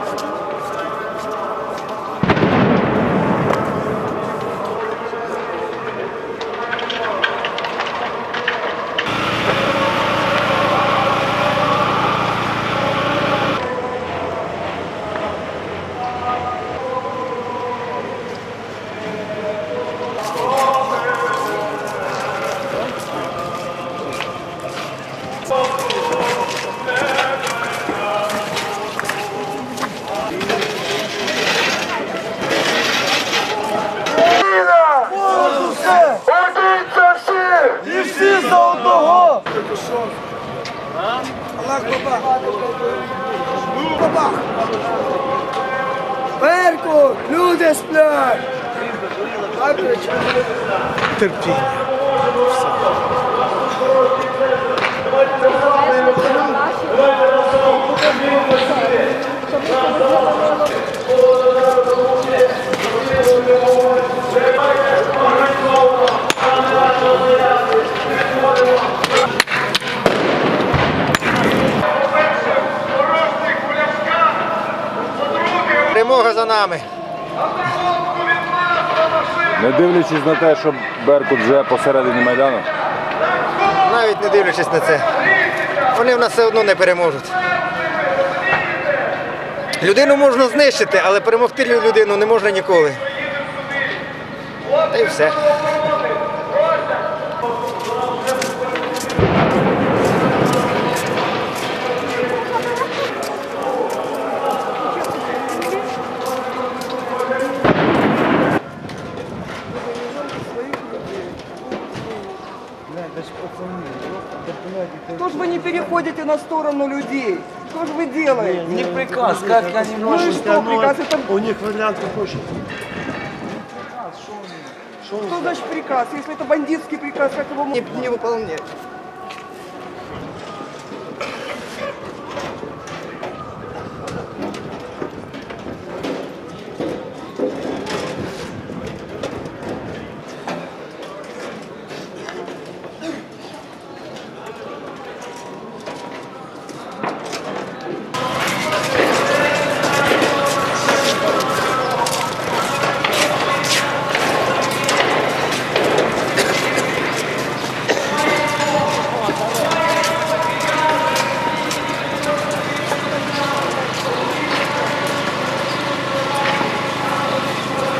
you Аллах бабах. Бабах. Берку! Люди сплять! Терпіння. Перемога за нами. Не дивлячись на те, що Беркут вже посередині Майдану. Навіть не дивлячись на це. Вони в нас все одно не переможуть. Людину можна знищити, але перемогти людину не можна ніколи. Та й все. Что ж вы не переходите на сторону людей? Что же вы делаете? У них приказ, как они Ну и могут... что, приказ это... У них варіант хочуть. Что значит приказ? Если это бандитский приказ, как его не, не выполнять?